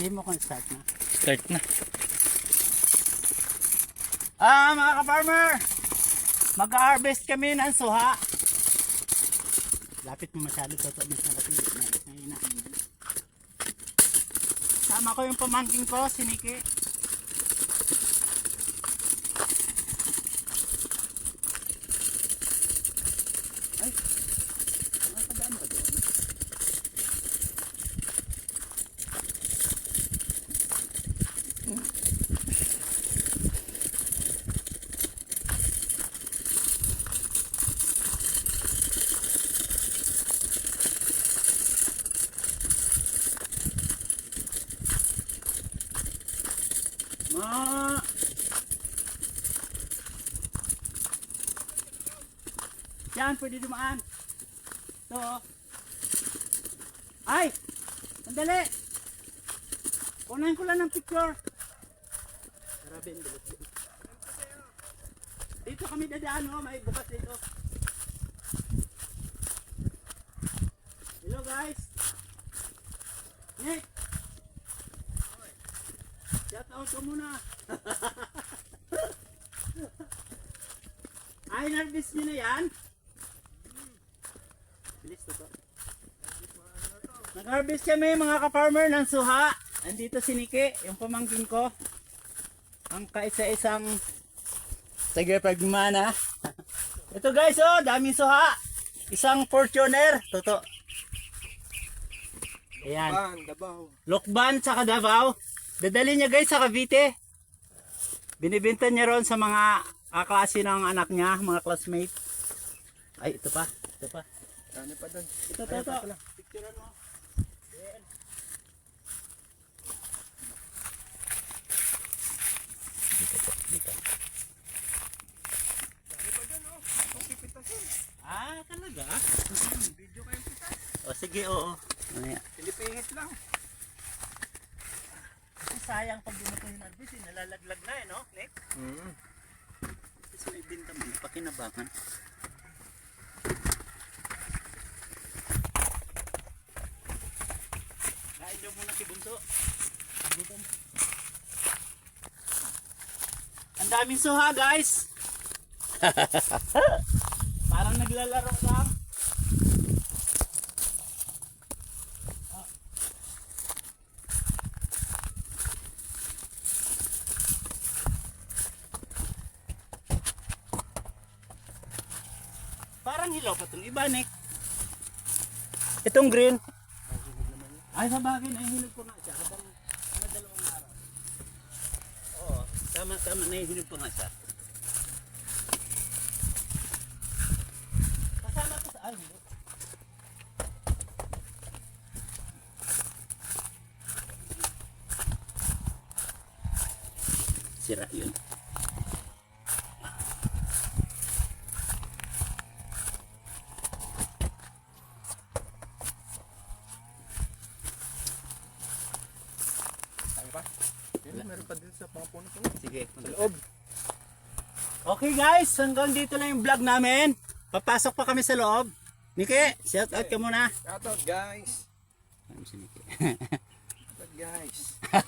Sabihin mo kung start na. Start na. Ah, mga ka-farmer! Mag-harvest kami ng suha. Lapit mo masyado to to mas nakatili na mahina. Sama ko yung pamangking ko, si Niki. Ay, napadaan ba doon? Ma! Yan, pwede dumaan. Ito. oh. Ay! Sandali! Kunan ko lang ng picture. Grabe, ang bilis. Dito kami dadaan, oh. May bukas dito. Hello, guys. Nick! Out ka muna. Ay, nervous nyo na yan? Bilis to to. Nag-harvest kami mga ka-farmer ng suha. Andito si Niki, yung pamangkin ko. Ang kaisa-isang tagapagmana. Ito guys, oh, daming suha. Isang Fortuner. Toto. Ayan. Ban, Dabaw. Lokban sa Davao. Dadali niya guys sa Cavite. Binibenta niya ron sa mga kaklase ng anak niya, mga classmate. Ay, ito pa. Ito pa. Ano pa doon? Ito, ito, ito. Picturean mo. Ayan. Dito po, dito. Ah, talaga? Video kayo pitas. O sige, oo. Mamaya. Pilipingit lang. Sayang pag bumuto yung arbis, eh, nalalaglag na eh, no? Nick? Hmm. Kasi may binta mo, pakinabangan. Kain daw muna si Bunso. Gutom. Ang daming suha guys. Parang naglalaro lang. Ah. Parang hilaw pa itong iba, Nick. Itong green. Ay, sa bagay, nahihinog ko nga siya. Habang mga dalawang araw. Oo, tama, tama, nahihinog ko nga siya. Kasama ko sa, hindi. Sira yun. Pero meron pa din sa mga puno ko. Sige, Sa loob. Okay guys, hanggang dito lang yung vlog namin. Papasok pa kami sa loob. Niki, shout out ka muna. Shoutout guys. Ano si Niki? Shoutout guys.